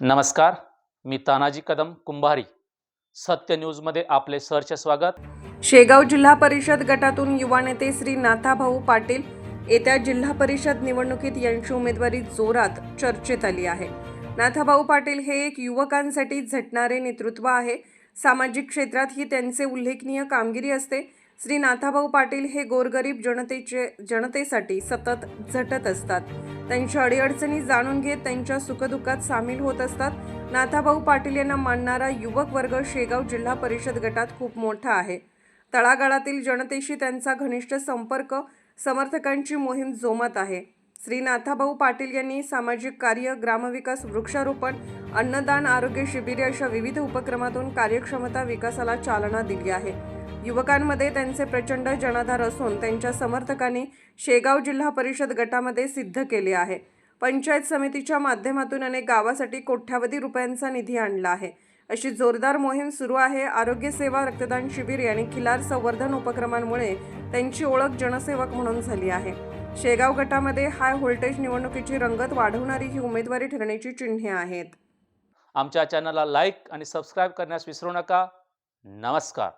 नमस्कार मी तानाजी कदम कुंभारी. सत्य न्यूजमध्ये आपले सरचे स्वागत. शेगाव जिल्हा परिषद गटातून युवा नेते श्री नाथाभाऊ पाटील येत्या जिल्हा परिषद निवडणुकीत यांची उमेदवारी जोरात चर्चेत आली आहे. नाथाभाऊ पाटील हे एक युवकांसाठी झटणारे नेतृत्व आहे. सामाजिक क्षेत्रात ही त्यांचे उल्लेखनीय कामगिरी असते. श्री नाथाभाऊ पाटील हे गोरगरीब जनतेचे जनतेसाठी सतत झटत असतात. त्यांच्या अडीअडचणी जाणून घेत त्यांच्या सुखदुःखात सामील होत असतात. नाथाभाऊ पाटील यांना मानणारा युवक वर्ग शेगाव जिल्हा परिषद गटात खूप मोठा आहे. तळागाळातील जनतेशी त्यांचा घनिष्ठ संपर्क समर्थकांची मोहीम जोमत आहे. श्री नाथाभाऊ पाटील यांनी सामाजिक कार्य ग्रामविकास वृक्षारोपण अन्नदान आरोग्य शिबिरे अशा विविध उपक्रमातून कार्यक्षमता विकासाला चालना दिली आहे. युवकांमध्ये त्यांचे प्रचंड जनाधार असून त्यांच्या समर्थकांनी शेगाव जिल्हा परिषद गटामध्ये सिद्ध केले आहे. पंचायत समितीच्या माध्यमातून अनेक गावासाठी कोट्यावधी रुपयांचा निधी आणला आहे. अशी जोरदार मोहीम सुरू आहे. आरोग्य सेवा रक्तदान शिबिर आणि खिलार संवर्धन उपक्रमांमुळे त्यांची ओळख जनसेवक म्हणून झाली आहे. शेगाव गटामध्ये हाय व्होल्टेज निवडणुकीची रंगत वाढवणारी ही उमेदवारी ठरण्याची चिन्हे आहेत. आमच्या चॅनलला लाईक आणि सबस्क्राईब करण्यास विसरू नका. नमस्कार.